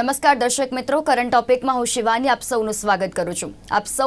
નમસ્કાર દર્શક મિત્રો કરંટ ટોપિકમાં હું શિવાની આપ સૌનું સ્વાગત કરું છું. આપ સૌ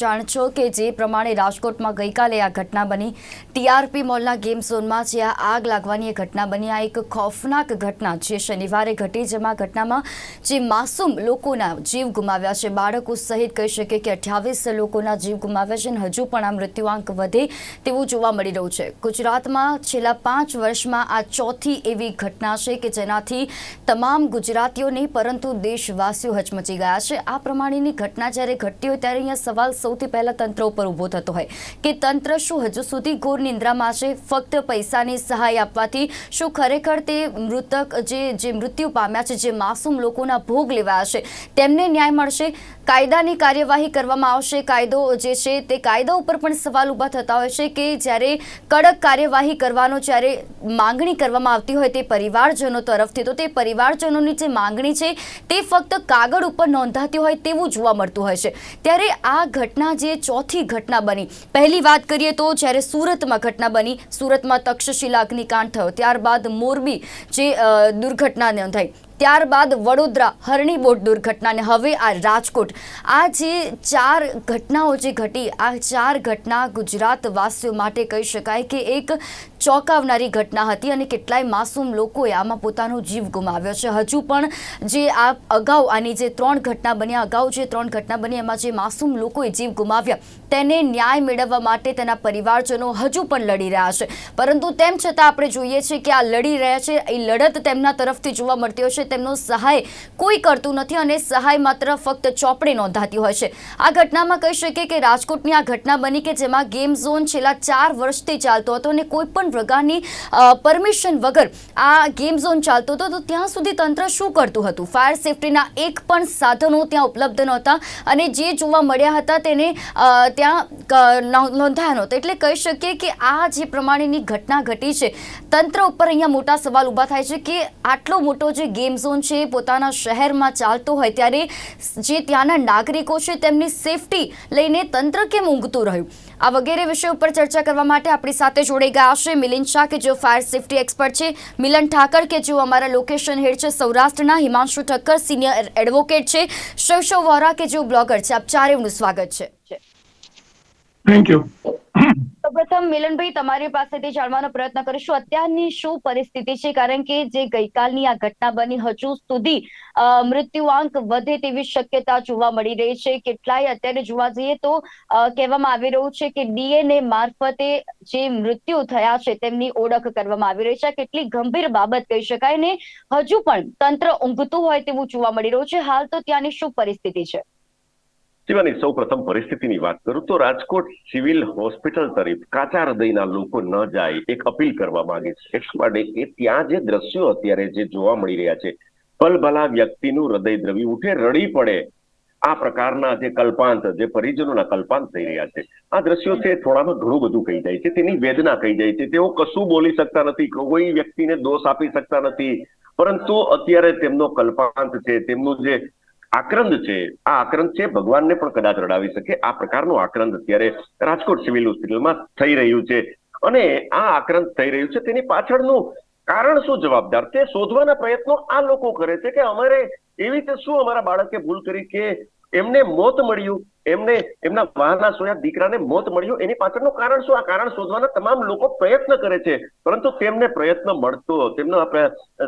જાણશો કે જે પ્રમાણે રાજકોટમાં ગઈકાલે આ ઘટના બની. ટીઆરપી મોલના ગેમ ઝોનમાં જે આગ લાગવાની એ ઘટના બની. આ એક ખોફનાક ઘટના જે શનિવારે ઘટી જેમાં ઘટનામાં જે માસૂમ લોકોના જીવ ગુમાવ્યા છે. બાળકો સહિત કહી શકે કે અઠ્યાવીસ લોકોના જીવ ગુમાવ્યા છે અને હજુ પણ આ મૃત્યુઆંક વધે તેવું જોવા મળી રહ્યું છે. ગુજરાતમાં છેલ્લા પાંચ વર્ષમાં આ ચોથી એવી ઘટના છે કે જેનાથી તમામ ગુજરાતીઓ નહીં પરંતુ દેશવાસીઓ હચમચી ગયા છે. આ પ્રમાણેની ઘટના જ્યારે ઘટતી હોય ત્યારે અહીંયા સવાલ સૌથી પહેલા તંત્ર ઉપર ઊભો થતો હોય કે તંત્ર શું હજુ સુધી ઘોર નિંદ્રામાં છે? ફક્ત પૈસાની સહાય આપવાથી શું ખરેખર તે મૃતક જે જે મૃત્યુ પામ્યા છે, જે માસૂમ લોકોના ભોગ લેવાયા છે, તેમને ન્યાય મળશે? કાયદાની કાર્યવાહી કરવામાં આવશે? કાયદો જે છે તે કાયદા ઉપર પણ સવાલ ઊભા થતા હોય છે કે જ્યારે કડક કાર્યવાહી કરવાનો જ્યારે માંગણી કરવામાં આવતી હોય તે પરિવારજનો તરફથી, તો તે પરિવારજનોની જે માંગણી છે તે ફક્ત કાગળ ઉપર નોંધાતી હોય તેવું જોવા મળતું હોય છે. ત્યારે આ ઘટના જે ચોથી ઘટના બની, પહેલી વાત કરીએ તો જ્યારે સુરતમાં ઘટના બની, સુરતમાં તક્ષશિલા અગ્નિકાંડ થયો. ત્યારબાદ મોરબી જે દુર્ઘટના નોંધાઈ. ત્યારબાદ વડોદરા હરણી બોટ દુર્ઘટના અને હવે આ રાજકોટ. આ જે ચાર ઘટનાઓ જે ઘટી, આ ચાર ઘટના ગુજરાતવાસીઓ માટે કહી શકાય કે એક ચોંકાવનારી ઘટના હતી અને કેટલાય માસૂમ લોકોએ આમાં પોતાનો જીવ ગુમાવ્યો છે. હજુ પણ જે આ અગાઉ આની જે ત્રણ ઘટના બન્યા, અગાઉ જે ત્રણ ઘટના બની, એમાં જે માસૂમ લોકોએ જીવ ગુમાવ્યા તેને ન્યાય મેળવવા માટે તેના પરિવારજનો હજુ પણ લડી રહ્યા છે. પરંતુ તેમ છતાં આપણે જોઈએ છીએ કે આ લડી રહ્યા છે. એ લડત તેમના તરફથી જોવા મળતી હોય છે. તેમનો સહાય કોઈ કરતું નથી અને સહાય માત્ર ફક્ત ચોપડે નોંધાતી હોય છે. આ ઘટનામાં કહી શકીએ કે રાજકોટની આ ઘટના બની કે જેમાં ગેમ ઝોન છેલ્લા ચાર વર્ષથી ચાલતો હતો અને કોઈ પણ પ્રકારની પરમિશન વગર આ ગેમ ઝોન ચાલતો હતો, તો ત્યાં સુધી તંત્ર શું કરતું હતું? ફાયર સેફટીના એક પણ સાધનો ત્યાં ઉપલબ્ધ નહોતા અને જે જોવા મળ્યા હતા તેને ત્યાં નોંધાયા નહોતા એટલે કહી શકીએ કે આ જે પ્રમાણેની ઘટના ઘટી છે, તંત્ર ઉપર અહીંયા મોટા સવાલ ઊભા થાય છે કે આટલો મોટો જે ગેમ ઝોન છે પોતાના શહેરમાં ચાલતો હોય ત્યારે જે ત્યાંના નાગરિકો છે તેમની સેફટી લઈને તંત્ર કેમ ઊંઘતું રહ્યું? આ વગેરે વિષય ઉપર ચર્ચા કરવા માટે આપણી સાથે જોડાઈ ગયા છે મિલિન શાહ, કે જેઓ ફાયર સેફટી એક્સપર્ટ છે, મિલન ઠાકર, કે જેઓ અમારા લોકેશન હેડ છે સૌરાષ્ટ્રના, હિમાંશુ ઠક્કર, સિનિયર એડવોકેટ છે શિવશવ વોરા, કે જેઓ બ્લોગર છે. આપ ચારેયનું સ્વાગત છે. થેન્ક યુ સૌપ્રથમ મિલનભાઈ, તમારી પાસેથી જાણવાનો પ્રયત્ન કરીશું. અત્યારની શું પરિસ્થિતિ છે? કારણ કે જે ગઈકાલની આ ઘટના બની, હજુ સુધી મૃત્યુઆંક વધે તેવી શક્યતા જોવા મળી રહી છે. કેટલાય અત્યારે જોવા જઈએ તો કહેવામાં આવી રહ્યું છે કે ડીએનએ મારફતે જે મૃત્યુ થયા છે તેમની ઓળખ કરવામાં આવી રહી છે. કેટલી ગંભીર બાબત કહી શકાય ને? હજુ પણ તંત્ર ઊંઘતું હોય તેવું જોવા મળી રહ્યું છે. હાલ તો ત્યાંની શું પરિસ્થિતિ છે? શિવાની સૌ પ્રથમ પરિસ્થિતિની વાત કરું તો રાજકોટ સિવિલ હોસ્પિટલ તરફ કાચા હૃદયના લોકો ન જાય એક અપીલ કરવા માંગે છે. એટલા માટે કે ત્યાં જે દ્રશ્યો અત્યારે જે જોવા મળી રહ્યા છે, પલભલા વ્યક્તિનું હૃદય દ્રવી ઉઠે રડી પડે. આ પ્રકારના જે કલ્પાંત, જે પરિજનોના કલ્પાંત થઈ રહ્યા છે. આ દ્રશ્યો છે થોડામાં ઘણું બધું કહી જાય છે. તેની વેદના કહી જાય છે. તેઓ કશું બોલી શકતા નથી, કોઈ વ્યક્તિને દોષ આપી શકતા નથી. પરંતુ અત્યારે તેમનો કલ્પાંત છે, તેમનું જે આક્રંદ છે. આ આક્રંદ છે. ભગવાનને પણ કદાચ રડાવી શકે. આ પ્રકારનું આક્રંદ અત્યારે રાજકોટ સિવિલ હોસ્પિટલમાં થઈ રહ્યું છે. અને આ આક્રંદ થઈ રહ્યું છે. તેની પાછળનું કારણ શું જવાબદાર? તે શોધવાના પ્રયત્નો આ લોકો કરે છે કે અમારે એવી રીતે શું અમારા બાળકે ભૂલ કરી કે એમને મોત મળ્યું? એમને એમના વાહના સોયા દીકરાને મોત મળ્યું? એની પાછળનું કારણ શું? આ કારણ શોધવાના તમામ લોકો પ્રયત્ન કરે છે. પરંતુ તેમને પ્રયત્ન મળતો, તેમનો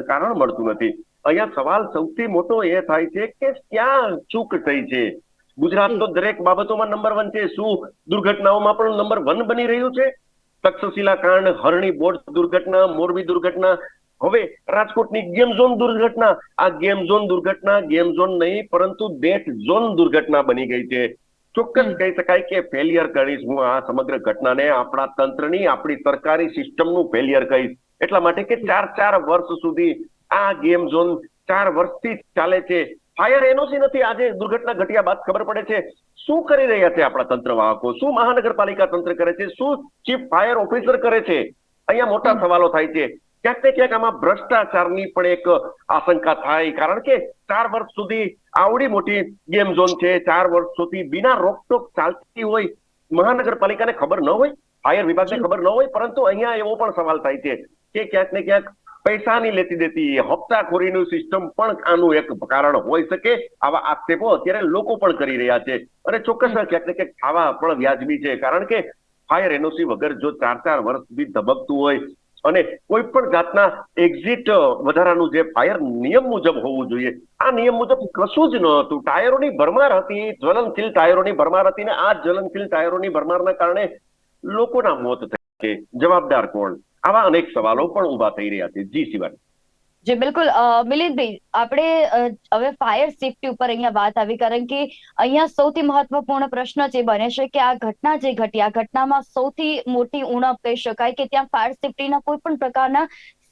કારણ મળતું નથી. અહીંયા સવાલ સૌથી મોટો એ થાય છે કે ક્યાં ચૂક થઈ છે? ગુજરાત તો દરેક બાબતોમાં નંબર વન છે. શું દુર્ઘટનાઓમાં પણ નંબર વન બની રહ્યું છે? તક્ષશિલા કાંડ હરણી બોટ દુર્ઘટના મોરબી દુર્ઘટના. હવે રાજકોટની ગેમ ઝોન દુર્ઘટના. આ ગેમ ઝોન દુર્ઘટના ગેમ ઝોન નહીં પરંતુ ડેથ ઝોન દુર્ઘટના બની ગઈ છે. ચોક્કસ કહી શકાય કે ફેલિયર કહીશ હું આ સમગ્ર ઘટનાને આપણા તંત્રની આપણી સરકારી સિસ્ટમનું ફેલિયર કહીશ. એટલા માટે કે ચાર ચાર વર્ષ સુધી આ ગેમ ઝોન ચાર વર્ષથી ચાલે છે. ફાયર એનઓસી નથી. આજે દુર્ઘટના ઘટ્યા બાદ ખબર પડે છે શું કરી રહ્યા છે આપણા તંત્ર વાહકો શું મહાનગરપાલિકા તંત્ર કરે છે? શું ચીફ ફાયર ઓફિસર કરે છે? અહીંયા મોટા સવાલો થાય છે. ક્યાંક ને ક્યાંક આમાં ભ્રષ્ટાચારની પણ એક આશંકા થાય. કારણ કે ચાર વર્ષ સુધી આવડી મોટી ગેમ ઝોન છે. ચાર વર્ષ સુધી બિના રોકટોક ચાલતી હોય મહાનગરપાલિકાને ખબર ન હોય ફાયર વિભાગને ખબર ન હોય પરંતુ અહીંયા એવો પણ સવાલ થાય છે કે ક્યાંક ને ક્યાંક પૈસાની લેતી દેતી. હપ્તાખોરીનું સિસ્ટમ પણ આનું એક કારણ હોઈ શકે. આવા આક્ષેપો અત્યારે લોકો પણ કરી રહ્યા છે. અને ચોક્કસ ક્યાંક ને આવા પણ વ્યાજબી છે. કારણ કે ફાયર એનઓસી વગર જો ચાર ચાર વર્ષ સુધી ધબકતું હોય અને કોઈ પણ જાતના એક્ઝિટ વધારાનું જે ફાયર નિયમ મુજબ હોવું જોઈએ. આ નિયમ મુજબ કશું જ ન હતું. ટાયરોની ભરમાર હતી, જ્વલનશીલ ટાયરોની ભરમાર હતી ને આ જ્વલનશીલ ટાયરોની ભરમારના કારણે લોકોના મોત થયા છે. જવાબદાર કોણ? આવા અનેક સવાલો પણ ઊભા થઈ રહ્યા છે. જી શિવાની. જી, બિલકુલ. મિલિંદભાઈ આપણે હવે ફાયર સેફટી ઉપર અહીંયા વાત આવી, કારણ કે અહીંયા સૌથી મહત્વપૂર્ણ પ્રશ્ન જે બને છે કે આ ઘટના જે ઘટી, આ ઘટનામાં સૌથી મોટી ઉણપ કહી શકાય કે ત્યાં ફાયર સેફટીના કોઈ પણ પ્રકારના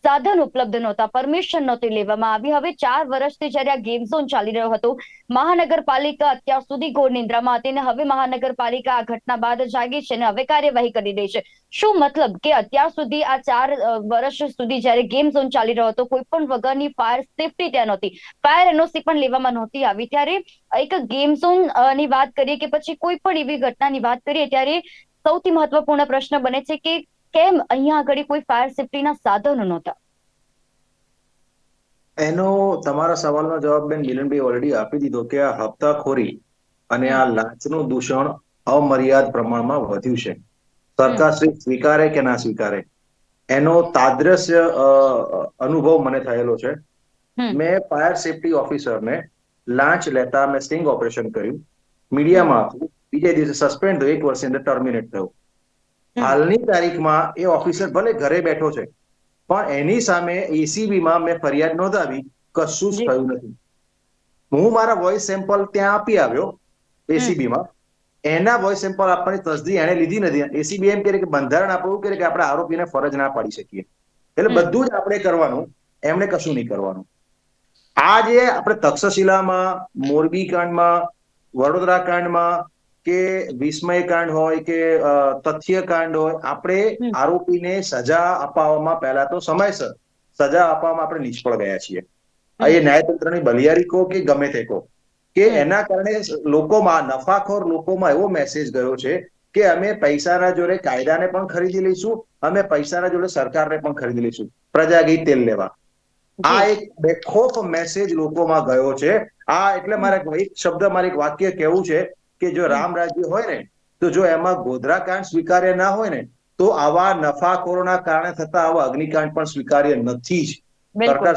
સાધન ઉપલબ્ધ નહોતા પરમિશન નહોતી લેવામાં આવી. હવે ચાર વર્ષથી જ્યારે આ ગેમ ઝોન ચાલી રહ્યો હતો, મહાનગરપાલિકા અત્યાર સુધી ઘોર નિંદ્રામાં હતી અને હવે મહાનગરપાલિકા આ ઘટના બાદ જાગી છે અને હવે કાર્યવાહી કરી રહી છે. શું મતલબ કે અત્યાર સુધી આ ચાર વર્ષ સુધી જ્યારે ગેમ ઝોન ચાલી રહ્યો હતો, કોઈ પણ વગરની ફાયર સેફટી ત્યાં નહોતી. ફાયર એનઓસી પણ લેવામાં નહોતી આવી. ત્યારે એક ગેમ ઝોનની વાત કરીએ કે પછી કોઈ પણ એવી ઘટનાની વાત કરીએ, ત્યારે સૌથી મહત્વપૂર્ણ પ્રશ્ન બને છે કે કેમ અહીંયા આગળ કોઈ ફાયર સેફટીના સાધનો નહોતા? એનો તમારા સવાલનો જવાબ બેન મિલનભાઈ ઓલરેડી આપી દીધો કે આ હપ્તાખોરી અને આ લાંચનું દૂષણ અમર્યાદ પ્રમાણમાં વધ્યું છે. સરકાર શ્રી સ્વીકારે કે ના સ્વીકારે? એનો તાદ્રશ્ય અનુભવ મને થયેલો છે. મેં ફાયર સેફટી ઓફિસરને લાંચ લેતા મેં સ્ટિંગ ઓપરેશન કર્યું. મીડિયામાં બીજે દિવસે સસ્પેન્ડ થયો. એક વર્ષની અંદર ટર્મિનેટ થયો. હાલની તારીખમાં એ ઓફિસર ભલે ઘરે બેઠો છે પણ એની સામે એસીબીમાં મેં ફરિયાદ નોંધાવી કશું જ. થયું નથી. હું મારા વોઇસ સેમ્પલ ત્યાં આપી આવ્યો એસીબીમાં એના વોઇસ સેમ્પલ આપવાની તસદી એને લીધી નથી. એસીબી એમ કે બંધારણ આપણું કે આપણે આરોપીને ફરજ ના પાડી શકીએ. એટલે બધું જ આપણે કરવાનું એમને કશું નહીં કરવાનું. આ જે આપણે તક્ષશિલામાં મોરબી કાંડમાં વડોદરા કાંડમાં કે વિસ્મય કાંડ હોય કે તથ્ય કાંડ હોય આપણે. આરોપીને સજા અપાવવામાં પહેલા તો સમયસર સજા અપાવવામાં આપણે નિષ્ફળ ગયા છીએ. આ એ ન્યાયતંત્રની બલિયારી કહો કે ગમે તે કહો. કે એના કારણે લોકોમાં નફાખોર લોકોમાં એવો મેસેજ ગયો છે કે અમે પૈસાના જોડે કાયદાને પણ ખરીદી લઈશું અમે પૈસાના જોડે સરકારને પણ ખરીદી લઈશું. પ્રજા ગઈ તેલ લેવા. આ એક બેખોફ મેસેજ લોકોમાં ગયો છે. આ એટલે મારે એક શબ્દ મારે એક વાક્ય કેવું છે. કે જો રામ રાજ્ય હોય ને તો જો એમાં ગોધરા કાંડ સ્વીકાર્ય ના હોય ને તો આવા નફાખોરોના કારણે થતા આવા અગ્નિકાંડ પણ સ્વીકાર્ય નથી જ. સરકાર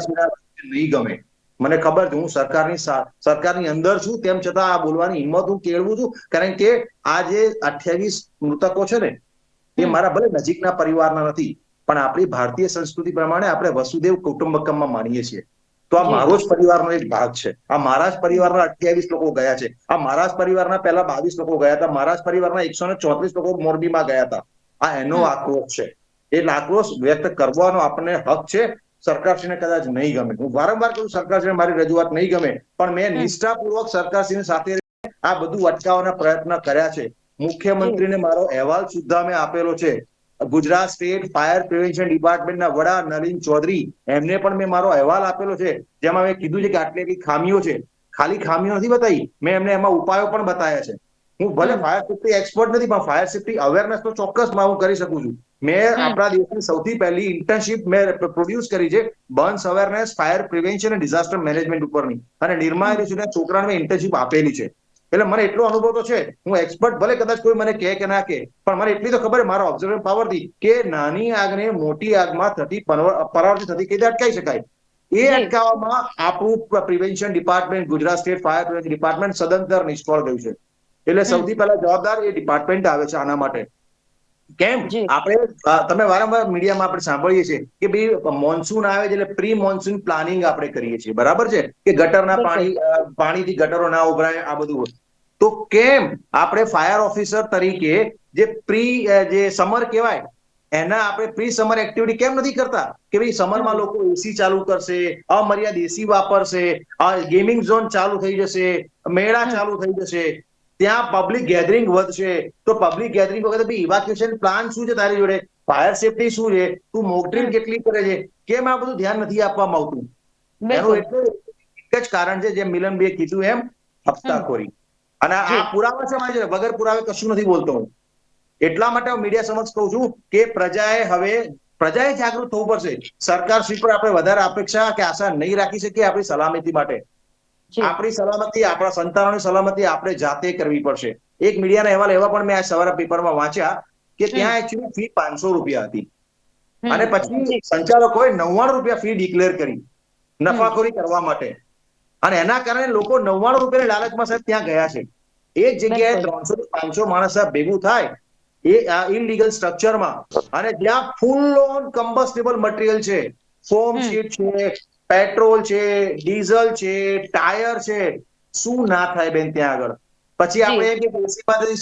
નહીં ગમે. મને ખબર છે હું સરકારની સરકારની અંદર છું તેમ છતાં આ બોલવાની હિંમત હું કેળવું છું કારણ કે આ જે અઠ્યાવીસ મૃતકો છે ને એ મારા ભલે નજીકના પરિવારના નથી પણ આપણી ભારતીય સંસ્કૃતિ પ્રમાણે આપણે વસુદેવ કુટુંબકમમાં માનીએ છીએ. તો આ મારો જ પરિવારનો એક ભાગ છે. આ મારા જ પરિવારના અઠ્યાવીસ લોકો ગયા છે. આ મારા જ પરિવારના પહેલા બાવીસ લોકો ગયા હતા. મારા જ પરિવારના એકસો ને ચોત્રીસ લોકો મોરબીમાં ગયા હતા. આ એનો આક્રોશ છે. એ આક્રોશ વ્યક્ત કરવાનો આપણને હક છે. સરકારશ્રીને કદાચ નહીં ગમે. હું વારંવાર કહું સરકારશ્રીને મારી રજૂઆત નહીં ગમે. પણ મેં. નિષ્ઠાપૂર્વક સરકારશ્રીની સાથે આ બધું અટકાવવાના પ્રયત્ન કર્યા છે. મુખ્યમંત્રીને મારો અહેવાલ સુદ્ધા મેં આપેલો છે. ગુજરાત સ્ટેટ ફાયર પ્રિવેન્શન ડિપાર્ટમેન્ટના વડા નલિન ચૌધરી એમને પણ મેં મારો અહેવાલ આપેલો છે જેમાં મેં કીધું છે કે આટલી આટલી ખામીઓ છે. ખાલી ખામીઓ નથી બતાવી મેં એમને એમાં ઉપાયો પણ બતાવ્યા છે. હું ભલે ફાયર સેફ્ટી એક્સપર્ટ નથી પણ ફાયર સેફ્ટી અવેરનેસ તો ચોક્કસમાં હું કરી શકું છું. મેં. આપણા દેશની સૌથી પહેલી ઇન્ટર્નશીપ મેં પ્રોડ્યુસ કરી છે બર્ન્સ અવેરનેસ ફાયર પ્રિવેન્શન અને ડિઝાસ્ટર મેનેજમેન્ટ ઉપરની. અને નિર્મા છોકરાને મેં ઇન્ટર્નશિપ આપેલી છે. એટલે મને એટલો અનુભવ તો છે હું એક્સપર્ટ ભલે કદાચ કોઈ મને કહે કે ના કહે પણ મને એટલી તો ખબર મારા ઓબ્ઝર્વેશન પાવરથી કે નાની આગને મોટી આગમાં થતી પરાવર્તિત થતી કઈ રીતે અટકાવી શકાય? એ અટકાવવામાં આપણું prevention department Gujarat state fire prevention department સદંતર નિષ્ફળ ગયું છે. એટલે સૌથી પહેલા જવાબદાર એ ડિપાર્ટમેન્ટ આવે છે આના માટે. કેમ? આપણે તમે વારંવાર મીડિયામાં આપણે સાંભળીએ છીએ કે ભાઈ મોન્સૂન આવે છે એટલે પ્રી મોન્સૂન પ્લાનિંગ આપણે કરીએ છીએ. બરાબર છે? કે ગટરના. પાણી પાણીથી ગટરો ના ઉભરાય આ બધું તો કેમ આપણે ફાયર ઓફિસર તરીકે જે પ્રી જે સમર કહેવાય એના આપણે પ્રી સમર એક્ટિવિટી કેમ નથી કરતા? કે ભાઈ સમરમાં લોકો એસી ચાલુ કરશે અમર્યાદ એસી વાપરશે ગેમિંગ ઝોન ચાલુ થઈ જશે મેળા ચાલુ થઈ જશે ત્યાં પબ્લિક ગેધરિંગ વધશે તો પબ્લિક ગેધરિંગ વખતે ભાઈ ઇવાક્યુએશન પ્લાન શું છે તારી જોડે? ફાયર સેફટી શું છે? તું મોકડ્રીલ કેટલી કરે છે? કેમ આ બધું ધ્યાન નથી આપવામાં આવતું? એનું એટલે એક જ કારણ છે જેમ બે કીધું એમ હપ્તાખોરી. અને આ. પુરાવા છે મારી વગર પુરાવે કશું નથી બોલતો હું. એટલા માટે હું મીડિયા સમક્ષ કહું છું કે પ્રજાએ હવે પ્રજાએ જાગૃત થવું પડશે. સરકાર શ્રી પર આપણે વધારે અપેક્ષા કે આશા નહીં રાખી શકીએ આપણી સલામતી માટે. આપણી સલામતી આપણા સંતાનોની સલામતી આપણે જાતે કરવી પડશે. એક મીડિયાના અહેવાલ એવા પણ મેં આ સવારે પેપરમાં વાંચ્યા કે ત્યાં એકચ્યુઅલી ફી પાંચસો રૂપિયા હતી. અને પછી સંચાલકોએ નવ્વાણું રૂપિયા ફી ડિક્લેર કરી નફાખોરી કરવા માટે. અને એના કારણે લોકો નવ્વાણું રૂપિયાની લાલચમાં સાહેબ ત્યાં ગયા છે. એક જગ્યાએ ત્રણસો થી પાંચસો માણસ ભેગું થાય એ આ ઇનલીગલ સ્ટ્રક્ચરમાં અને જ્યાં ફૂલ ઓન કમ્બસ્ટેબલ મટીરિયલ છે ફોમ હમ. શીટ છે પેટ્રોલ છે ડીઝલ છે ટાયર છે શું ના થાય બેન ત્યાં આગળ? પછી આપણે એમ કે એસીમાંથી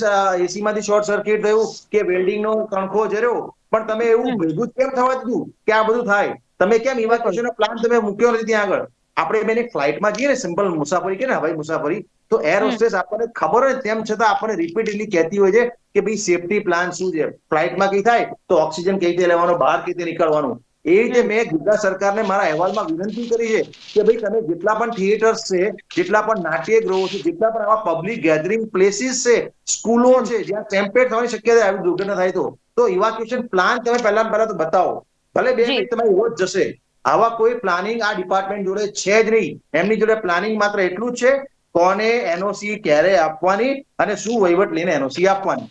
એસીમાંથી શોર્ટ સર્કિટ થયું કે વેલ્ડિંગ નો કણખો જર્યો પણ તમે એવું. ભેગું કેમ થવા દીધું કે આ બધું થાય? તમે કેમ એવા નો પ્લાન તમે મૂક્યો નથી ત્યાં આગળ? આપણે બેન ફ્લાઇટમાં જઈએ ને સિમ્પલ મુસાફરી કે ને હવાઈ મુસાફરી તો એર હોસ્ટેસ આપણને ખબર હોય તેમ છતાં આપણને રિપીટેડલી કહેતી હોય છે કે ભાઈ સેફટી પ્લાન શું છે? ફ્લાઇટમાં કઈ થાય તો ઓક્સિજન કઈ રીતે લેવાનો? બહાર કઈ રીતે નીકળવાનું? એ રીતે મેં ગુજરાત સરકારને મારા અહેવાલમાં વિનંતી કરી છે કે ભાઈ તમે જેટલા પણ થિયેટર્સ છે જેટલા પણ નાટ્યગૃહો છે જેટલા પણ આવા પબ્લિક ગેધરિંગ પ્લેસીસ છે સ્કૂલો છે જ્યાં ટેમ્પેર થવાની શક્યતા આવી દુર્ઘટના થાય તો તો ઇવાક્યુએશન પ્લાન તમે પહેલા પહેલા તો બતાવો. ભલે બે. મિનિટ તમારી જ જશે. આવા કોઈ પ્લાનિંગ આ ડિપાર્ટમેન્ટ જોડે છે જ નહીં. એમની જોડે પ્લાનિંગ માત્ર એટલું જ છે કોને એનઓસી ક્યારે આપવાની અને શું વહીવટ લઈને એનઓસી આપવાની?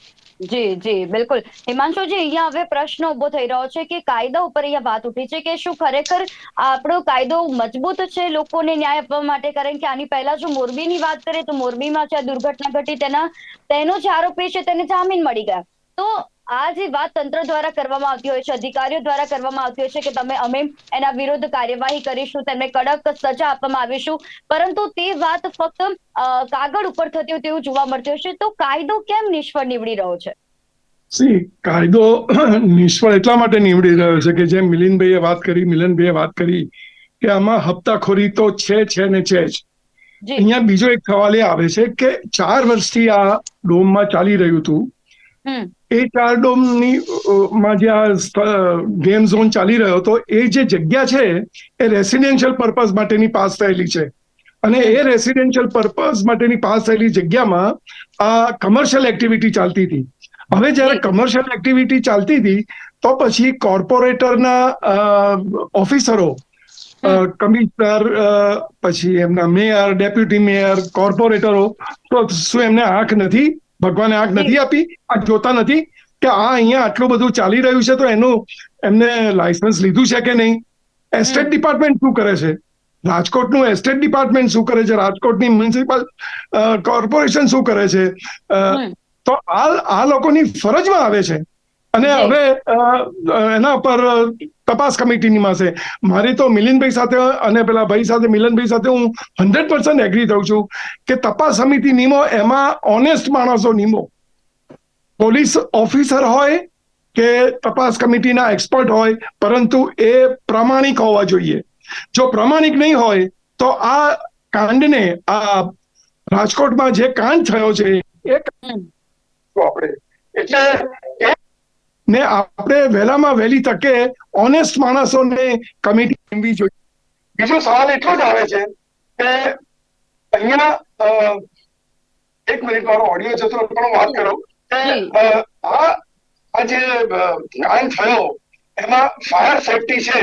જી જી, બિલકુલ. હિમાંશુજી અહીંયા હવે પ્રશ્ન ઊભો થઈ રહ્યો છે કે કાયદા ઉપર અહીંયા વાત ઉઠી છે કે શું ખરેખર આપણો કાયદો મજબૂત છે, લોકોને ન્યાય આપવા માટે? કારણ કે આની પહેલા જો મોરબીની વાત કરીએ તો મોરબીમાં જે દુર્ઘટના ઘટી, તેના, તેનો જે આરોપી છે, તેને જામીન મળી ગયા. તો આ જે વાત તંત્ર દ્વારા કરવામાં આવતી હોય છે અધિકારીઓ દ્વારા કરવામાં આવતી હોય છે કે તમે અમે એના વિરુદ્ધ કાર્યવાહી કરીશું તેમને કડક સજા આપવામાં આવીશું. પરંતુ તે વાત ફક્ત કાગળ ઉપર થતી હોય તેવું જોવા મળતું હશે તો કાયદો કેમ નિષ્ફળ નીવડી રહ્યો છે? સી કાયદો નિષ્ફળ એટલા માટે નીવડી રહ્યો છે કે જેમ મિલિનભાઈએ વાત કરી મિલનભાઈએ વાત કરી કે આમાં હપ્તાખોરી તો છે છે ને છે જ. અહીંયા બીજો એક સવાલ એ આવે છે કે ચાર વર્ષથી આ ડોમમાં ચાલી રહ્યું હતું. એ ચાર ડોમની અ, માં જે આ ગેમ ઝોન ચાલી રહ્યો હતો એ જે જગ્યા છે એ રેસિડેન્શિયલ પર્પઝ માટેની પાસ થયેલી છે. અને એ રેસિડેન્શિયલ પર્પઝ માટેની પાસ થયેલી જગ્યામાં આ કમર્શિયલ એક્ટિવિટી ચાલતી હતી. હવે જ્યારે કમર્શિયલ એક્ટિવિટી ચાલતી હતી તો પછી કોર્પોરેટરના ઓફિસરો કમિશનર પછી એમના મેયર ડેપ્યુટી મેયર કોર્પોરેટરો તો શું એમને આંખ નથી ભગવાને આગ નથી આપી આ જોતા નથી કે આ અહીંયા આટલું બધું ચાલી રહ્યું છે તો એનું એમને લાયસન્સ લીધું છે કે નહીં? એસ્ટેટ ડિપાર્ટમેન્ટ શું કરે છે? રાજકોટનું એસ્ટેટ ડિપાર્ટમેન્ટ શું કરે છે? રાજકોટની મ્યુનિસિપલ કોર્પોરેશન શું કરે છે? તો આ આ લોકોની ફરજમાં આવે છે. અને હવે એના પર તપાસ કમિટીની પાસે મારી તો મિલિનભાઈ સાથે અને પેલા ભાઈ સાથે મિલનભાઈ સાથે હું હંડ્રેડ પર્સન્ટ એગ્રી થઉં છું કે તપાસ સમિતિ નિમો એમાં ઓનેસ્ટ માણસો નિમો. પોલીસ ઓફિસર હોય કે તપાસ કમિટીના એક્સપર્ટ હોય પરંતુ એ પ્રામાણિક હોવા જોઈએ. જો પ્રામાણિક નહીં હોય તો આ કાંડને આ રાજકોટમાં જે કાંડ થયો છે એ આપણે. એટલે ને આપણે વહેલામાં વહેલી તકે ઓનેસ્ટ માણસોને કમિટી નીમવી જોઈએ. બીજો સવાલ એટલો જ આવે છે કે અહીંયા એક મિનિટ મારો ઓડિયો જતો પણ હું વાત કરું. કે આ આ જે કાંડ થયો એમાં ફાયર સેફટી છે.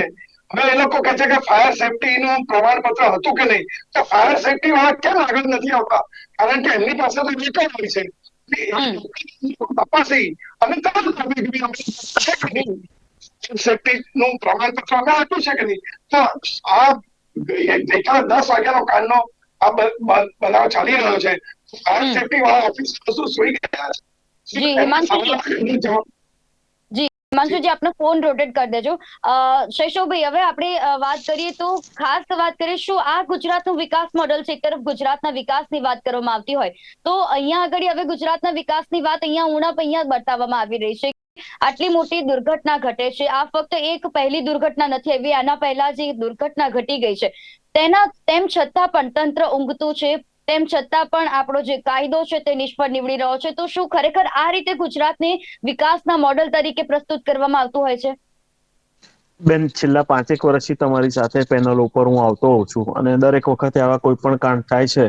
હવે એ લોકો કહે છે કે ફાયર સેફટી નું પ્રમાણપત્ર હતું કે નહીં? તો ફાયર સેફટી વાળા કેમ આગળ નથી આવતા? કારણ કે એમની પાસે તો કઈ હોય છે. તપાસી. અને તરત આપણે કે ભાઈ અમે છે કે નહીં? સેફટી નું પ્રમાણપત્ર અમે આપ્યું છે કે નહીં? તો આ ગઈકાલે દસ વાગ્યાનો કાંડનો આ બનાવ ચાલી રહ્યો છે. ફાયર સેફટી વાળા ઓફિસરો શું સૂઈ ગયા. છે? જી, હિમાંશુજી. એમની જવાબ- હિમાંશુજી આપનો ફોન રોટેટ કરી દેજો. શૈશવભાઈ હવે આપણે વાત કરીએ તો ખાસ વાત કરીશું આ ગુજરાતનું વિકાસ મોડલ છે? એક તરફ ગુજરાતના વિકાસની વાત કરવામાં આવતી હોય તો અહીંયા આગળ હવે ગુજરાતના વિકાસની વાત અહીંયા ઉણપ અહીંયા બતાવવામાં આવી રહી છે. આટલી મોટી દુર્ઘટના ઘટે છે. આ ફક્ત એક પહેલી દુર્ઘટના નથી એવી આના પહેલા જે દુર્ઘટના ઘટી ગઈ છે. તેના તેમ છતાં પણ તંત્ર ઊંઘતું છે. તેમ છતાં પણ આપણો જે કાયદો છે તે નિષ્ફળ નીવડી રહ્યો છે. તો શું ખરેખર આ રીતે ગુજરાતને વિકાસના મોડલ તરીકે પ્રસ્તુત કરવામાં આવતું હોય છે? બેન છેલ્લા પાંચેક વર્ષથી તમારી સાથે પેનલ ઉપર હું આવતો હોઉં છું અને દરેક વખતે આવા કોઈ પણ કાંડ થાય છે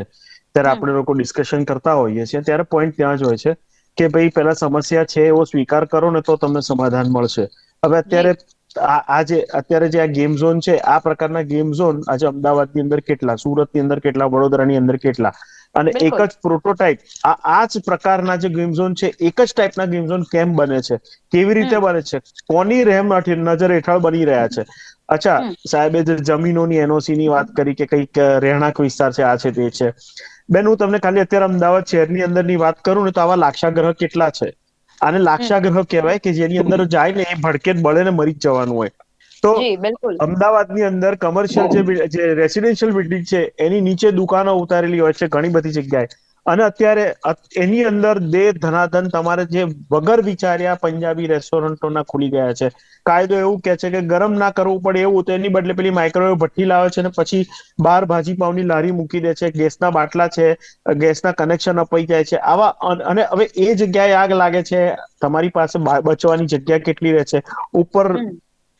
ત્યારે આપણે લોકો ડિસ્કશન કરતા હોઈએ છીએ. ત્યારે પોઈન્ટ ત્યાં જ હોય છે કે ભાઈ પેલા સમસ્યા છે એવો સ્વીકાર કરો ને તો તમને સમાધાન મળશે. હવે અત્યારે આ જે અત્યારે જે આ ગેમ ઝોન છે આ પ્રકારના ગેમ ઝોન આજે અમદાવાદની અંદર કેટલા સુરતની અંદર કેટલા વડોદરાની અંદર કેટલા? અને એક જ પ્રોટોટાઇપ આ આ જ પ્રકારના જે ગેમ ઝોન છે એક જ ટાઈપના ગેમ ઝોન કેમ બને છે? કેવી રીતે બને છે? કોની રહેમ નજર હેઠળ બની રહ્યા છે? અચ્છા. સાહેબે જે જમીનોની એનઓસી ની વાત કરી કે કંઈક રહેણાંક વિસ્તાર છે આ છે તે છે. બેન હું તમને ખાલી અત્યારે અમદાવાદ શહેરની અંદરની વાત કરું ને તો આવા લાક્ષાગ્રહ કેટલા છે? આને લાક્ષાગ્રહ કહેવાય કે જેની અંદર જાય ને એ ભડકે બળે ને મરી જ જવાનું હોય. તો અમદાવાદની અંદર કમર્શિયલ જે રેસિડેન્શિયલ બિલ્ડિંગ છે એની નીચે દુકાનો ઉતારેલી હોય છે ઘણી બધી જગ્યાએ. અને અત્યારે એની અંદર દે ધનાધન તમારે જે વગર વિચાર્યા પંજાબી રેસ્ટોરન્ટોના ખુલી ગયા છે. કાયદો એવું કે છે કે ગરમ ના કરવું પડે એવું તો એની બદલે પેલી માઇક્રોવેવ ભઠ્ઠી લાવે છે ને પછી બહાર ભાજી પાવની લારી મૂકી દે છે. ગેસના બાટલા છે ગેસના કનેક્શન અપાઈ જાય છે. આવા અને હવે એ જગ્યાએ આગ લાગે છે. તમારી પાસે બચવાની જગ્યા કેટલી રહે છે? ઉપર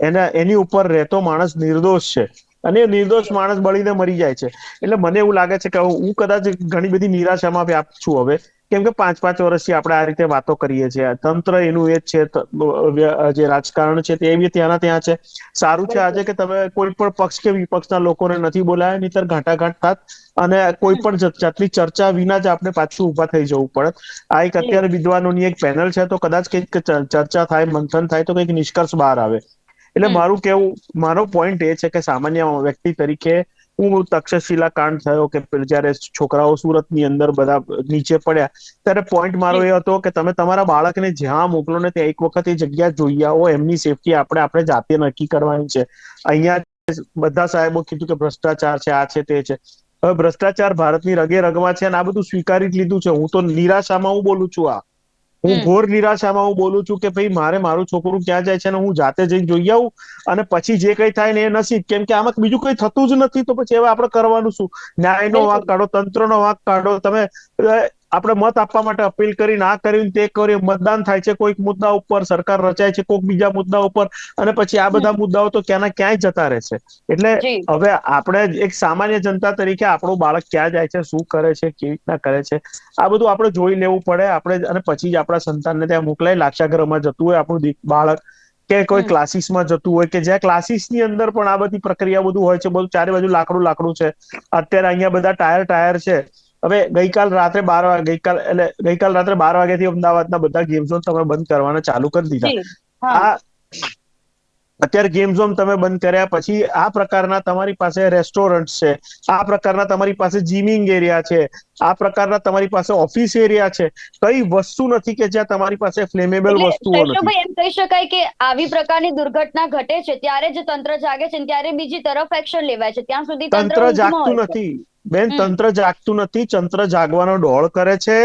એના એની ઉપર રહેતો માણસ નિર્દોષ છે. અને નિર્દોષ માણસ બળીને મરી જાય છે. એટલે મને એવું લાગે છે કે હું કદાચ ઘણી બધી નિરાશામાં વ્યાપ છું હવે. કેમ કે પાંચ પાંચ વર્ષથી આપણે આ રીતે વાતો કરીએ છીએ. તંત્ર એનું એ છે જે રાજકારણ છે તે બી ત્યાંના ત્યાં છે. સારું છે આજે કે તમે કોઈ પણ પક્ષ કે વિપક્ષના લોકોને નથી બોલાયા નહીતર ઘાટાઘાટ થાત. અને કોઈ પણ જાતની ચર્ચા વિના જ આપણે પાછું ઊભા થઈ જવું પડે. આ એક અત્યારે વિદ્વાનોની એક પેનલ છે, તો કદાચ કંઈક ચર્ચા થાય, મંથન થાય, તો કંઈક નિષ્કર્ષ બહાર આવે. એટલે મારું કેવું મારો પોઈન્ટ એ છે કે સામાન્ય વ્યક્તિ તરીકે હું તક્ષશિલા કાંડ થયો કે જયારે છોકરાઓ સુરતની અંદર બધા નીચે પડ્યા ત્યારે પોઈન્ટ મારો એ હતો કે તમે તમારા બાળકને જ્યાં મોકલો ને ત્યાં એક વખત એ જગ્યા જોઈ આવો એમની સેફટી આપણે આપણે જાતે નક્કી કરવાની છે. અહીંયા બધા સાહેબો કીધું કે ભ્રષ્ટાચાર છે આ છે તે છે. હવે ભ્રષ્ટાચાર ભારતની રગે રગમાં છે અને આ બધું સ્વીકારી જ લીધું છે. હું તો નિરાશામાં હું બોલું છું આ. હું. ઘોર નિરાશામાં હું બોલું છું કે ભાઈ મારે મારું છોકરું ક્યાં જાય છે ને હું જાતે જઈને જોઈ આવું અને પછી જે કઈ થાય ને એ નસીબ કેમ કે આમાં બીજું કઈ થતું જ નથી તો પછી હવે આપણે કરવાનું શું ન્યાયનો. વાંક કાઢો તંત્રનો વાંક કાઢો તમે આપણે મત આપવા માટે અપીલ કરી ના કરીને તે કર્યું મતદાન થાય છે કોઈક મુદ્દા ઉપર સરકાર રચાય છે કોઈક બીજા મુદ્દા ઉપર અને પછી આ બધા મુદ્દાઓ તો ક્યાંના ક્યાંય જતા રહે છે. એટલે હવે આપણે એક સામાન્ય જનતા તરીકે આપણું બાળક ક્યાં જાય છે શું કરે છે કેવી રીતના કરે છે આ બધું આપણે જોઈ લેવું પડે. આપણે અને પછી જ આપણા સંતાનને ત્યાં મોકલાય. લાક્ષાગ્રહમાં જતું હોય આપણું બાળક કે કોઈ. ક્લાસીસમાં જતું હોય કે જ્યાં ક્લાસીસની અંદર પણ આ બધી પ્રક્રિયા બધું હોય છે. બધું ચારે બાજુ લાકડું લાકડું છે. અત્યારે અહીંયા બધા ટાયર ટાયર છે. હવે ગઈકાલ રાત્રે બાર વાગે ગઈકાલ એટલે ગઈકાલ રાત્રે બાર વાગ્યાથી અમદાવાદના બધા ગેમ ઝોન તમે બંધ કરવાના ચાલુ કરી દીધા. આ અત્યારે ગેમ ઝોન તમે બંધ કર્યા પછી આ પ્રકારના તમારી પાસે રેસ્ટોરન્ટ છે આ પ્રકારના તમારી પાસે જીમિંગ એરિયા છે આ પ્રકારના તમારી પાસે ઓફિસ એરિયા છે કઈ વસ્તુ નથી કે જ્યાં તમારી પાસે ફ્લેમેબલ વસ્તુઓ નથી. એમ કહી શકાય કે આવી પ્રકારની દુર્ઘટના ઘટે છે ત્યારે જ તંત્ર જાગે છે ત્યારે બીજી તરફ એક્શન લેવાય છે ત્યાં સુધી તંત્ર જાગતું નથી. બેન તંત્ર જાગતું નથી તંત્ર જાગવાનો ડોળ કરે છે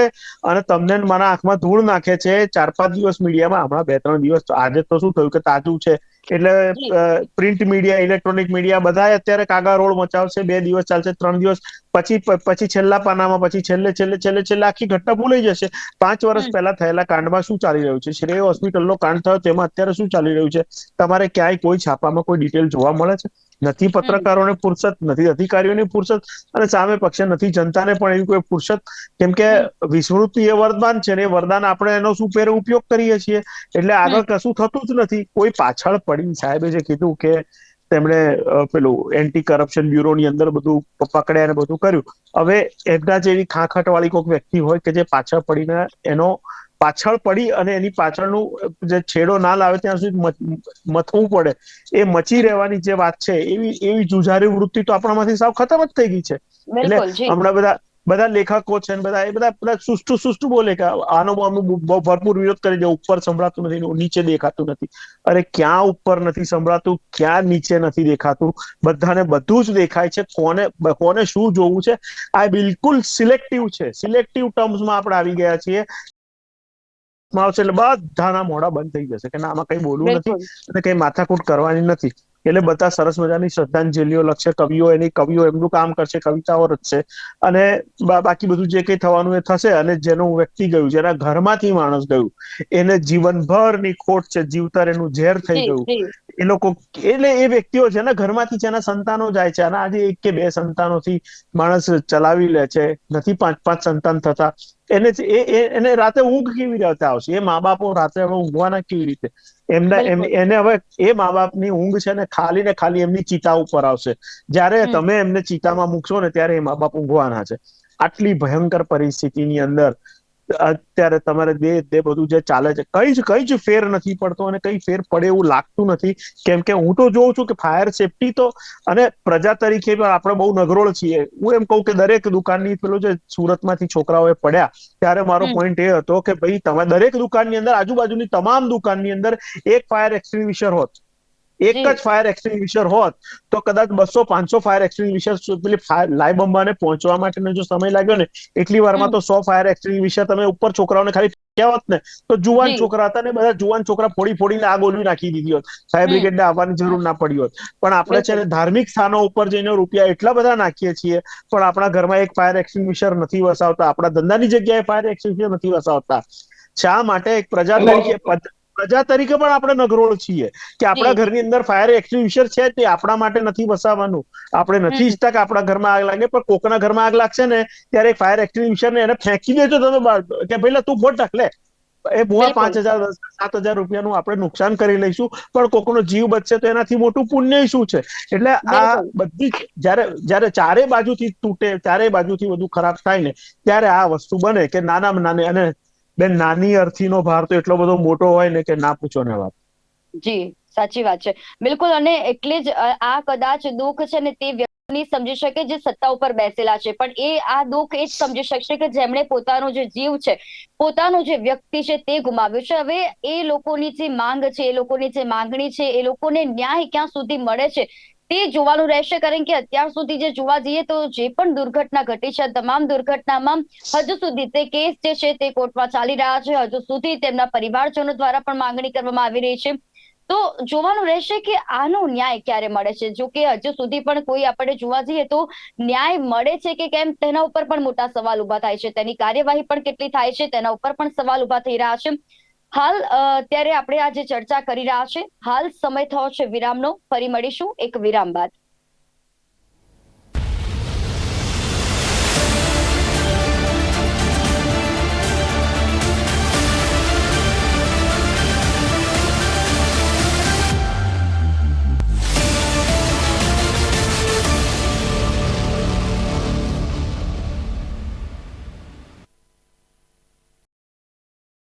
અને તમને મારા આંખમાં ધૂળ નાખે છે. ચાર પાંચ દિવસ મીડિયામાં હમણાં બે ત્રણ દિવસ આજે તો શું થયું કે તાજું છે. એટલે પ્રિન્ટ મીડિયા ઇલેક્ટ્રોનિક મીડિયા બધા અત્યારે કાગા રોડ મચાવશે બે દિવસ ચાલશે ત્રણ દિવસ પછી પછી છેલ્લા પાનામાં પછી છેલ્લે છેલ્લે છેલ્લે છેલ્લે આખી ઘટના ભૂલાઈ જશે. પાંચ વર્ષ પહેલા થયેલા કાંડમાં શું ચાલી રહ્યું છે? શ્રેય હોસ્પિટલનો કાંડ થયો તેમાં અત્યારે શું ચાલી રહ્યું છે? તમારે ક્યાંય કોઈ છાપામાં કોઈ ડિટેલ જોવા મળે છે? નથી પત્રકારોને ફુરસત નથી અધિકારીઓની ફુરસત અને સામે પક્ષે નથી જનતાને પણ એવી કોઈ ફુરસત. કેમ કે વિસ્મૃતિ એ વરદાન છે ને એ વરદાન આપણે એનો સુપેરે ઉપયોગ કરીએ છીએ? એટલે આગળ કશું થતું જ નથી. કોઈ પાછળ પડી સાહેબે જે કીધું કે તેમણે પેલું એન્ટી કરપ્શન બ્યુરોની અંદર બધું પકડ્યા અને બધું કર્યું. હવે એમના જેવી ખાખટ વાળી કોઈક વ્યક્તિ હોય કે જે પાછળ પડીને એનો પાછળ પડી અને એની પાછળનું જે છેડો ના લાવે ત્યાં સુધી મથવું પડે. એ મચી રહેવાની જે વાત છે એવી એવી જુજારી વૃત્તિ તો આપણામાંથી સાવ ખતમ જ થઈ ગઈ છે. એટલે હમણાં બધા બધા લેખકો છે બધા એ બધા બધા સુસ્તુ સુસ્તુ બોલે કે આનો બહુ ભરપૂર વિરોધ કરી દે ઉપર સંભળાતું નથી નીચે દેખાતું નથી. અરે ક્યાં ઉપર નથી સંભળાતું ક્યાં નીચે નથી દેખાતું? બધાને બધું જ દેખાય છે કોને કોને શું જોવું છે? આ બિલકુલ સિલેક્ટિવ છે. સિલેક્ટિવ ટર્મ્સમાં આપણે આવી ગયા છીએ. માં આવશે એટલે બધાના મોડા બંધ થઈ જશે કે ના આમાં કઈ બોલવું નથી અને કઈ માથાકૂટ કરવાની નથી. એટલે બધા સરસ મજાની શ્રદ્ધાંજલિઓ લખશે કવિઓ એની કવિઓ એમનું કામ કરશે કવિતાઓ રચશે અને બાકી બધું જે કઈ થવાનું એ થશે અને જેનું વ્યક્તિ ગયું જેના ઘરમાંથી માણસ ગયું એને જીવનભરની ખોટ છે જીવતર એનું ઝેર થઈ ગયું. એ લોકો એટલે એ વ્યક્તિઓ છે ને ઘરમાંથી જેના સંતાનો જાય છે અને આજે એક કે બે સંતાનોથી માણસ ચલાવી લે છે. નથી પાંચ પાંચ સંતાન થતા. એને એને રાતે ઊંઘ કેવી રીતે આવશે? એ મા બાપો રાતે હવે ઊંઘવાના કેવી રીતે? એમના એમ એને હવે એ મા બાપની ઊંઘ છે ને ખાલી ને ખાલી એમની ચિતા ઉપર આવશે. જ્યારે તમે એમને ચિતામાં મૂકશો ને ત્યારે એ મા બાપ ઊંઘવાના છે. આટલી ભયંકર પરિસ્થિતિની અંદર અત્યારે તમારે બે તે બધું જે ચાલે છે કઈ જ કઈ જ ફેર નથી પડતો અને કઈ ફેર પડે એવું લાગતું નથી. કેમ કે હું તો જોઉં છું કે ફાયર સેફટી તો અને પ્રજા તરીકે પણ આપણે બહુ નગરોળ છીએ. હું એમ કહું કે દરેક દુકાનની પેલો જે સુરતમાંથી છોકરાઓએ પડ્યા ત્યારે મારો. પોઈન્ટ એ હતો કે ભાઈ તમે દરેક દુકાનની અંદર આજુબાજુની તમામ દુકાનની અંદર એક ફાયર એક્સટિંગ્વિશર હોત. એક જ ફાયર એક્સટિંગ્વિશર હોત તો કદાચ બસો પાંચસો ફાયર એક્સટિંગ્વિશર પેલી લાઈ બંબાને પહોંચવા માટેનો જો સમય લાગ્યો ને એટલી વારમાં તો સો ફાયર એક્સટિંગ્વિશર તમે ઉપર છોકરાઓને ખાલી કહેવત ને તો જુવાન છોકરા હતા ને બધા જુવાન છોકરા ફોડી ફોડીને આગ ઓલવી નાખી દીધી હોત. ફાયર. બ્રિગેડને આવવાની જરૂર ના પડી હોત. પણ આપણે છે ને ધાર્મિક સ્થાનો ઉપર જઈને રૂપિયા એટલા બધા નાખીએ છીએ પણ આપણા ઘરમાં એક ફાયર એક્સટિંગ્વિશર નથી વસાવતા આપણા ધંધાની જગ્યાએ ફાયર એક્સટિંગ્વિશર નથી વસાવતા. શા માટે એક પ્રજા તરીકે પ્રજા તરીકે પણ આપણે નગરોળ છીએ કે આપણા ઘરની અંદર ફાયર એક્સટિંગ્વિશર છે તે આપણા માટે નથી વસાવવાનું આપણે નથી ઈચ્છતા કે આપણા ઘરમાં આગ લાગે પણ કોકના ઘરમાં આગ લાગશે ને ત્યારે ફાયર એક્સટિંગ્વિશર ને એને ફેંકી દેજો તમે કે પેલા તું ફોટ લે. એ બુઆ પાંચ હજાર સાત હજાર રૂપિયાનું આપણે નુકસાન કરી લઈશું પણ કોકનો જીવ બચશે તો એનાથી મોટું પુણ્ય શું છે? એટલે આ બધી જ્યારે જ્યારે ચારે બાજુથી તૂટે ચારે બાજુથી બધું ખરાબ થાય ને ત્યારે આ વસ્તુ બને કે નાનામાં નાની અને બેન, નાની અર્થીનો ભાર તો એટલો બધો મોટો હોય ને કે ના પૂછો ને વાત. જી, સાચી વાત છે. બિલકુલ, અને એટલે જ આ કદાચ દુઃખ છે ને તે વ્યક્તિ સમજી શકે જે સત્તા ઉપર બેસેલા છે. પણ એ, આ દુઃખ એ જ સમજી શકશે કે જેમણે પોતાનો જે જીવ છે, પોતાનો જે વ્યક્તિ છે તે ગુમાવ્યો છે. હવે એ લોકોની જે માંગ છે, એ લોકોની જે માંગણી છે, એ લોકોને ન્યાય ક્યાં સુધી મળે છે? તે જોવાનું રહેશે, કારણ કે અત્યાર સુધી જે જોવા જઈએ તો જે પણ દુર્ઘટના ઘટી છે તમામ દુર્ઘટનામાં હજુ સુધી તે કેસ જે છે તે કોર્ટમાં ચાલી રહ્યા છે. હજુ સુધી તેમના પરિવારજનો દ્વારા પણ માંગણી કરવામાં આવી રહી છે. તો જોવાનું રહેશે કે આનો ન્યાય ક્યારે મળે છે. જો કે હજુ સુધી પણ કોઈ આપણે જોવા જઈએ તો ન્યાય મળે છે કે કેમ, તેના ઉપર પણ મોટા સવાલ ઊભા થાય છે. તેની કાર્યવાહી પણ કેટલી થાય છે, તેના ઉપર પણ સવાલ ઊભા થઈ રહ્યા છે. હાલ અ, અત્યારે આપણે આજે ચર્ચા કરી રહ્યા છે. હાલ સમય થયો છે વિરામનો. ફરી મળીશું. એક વિરામ બાદ.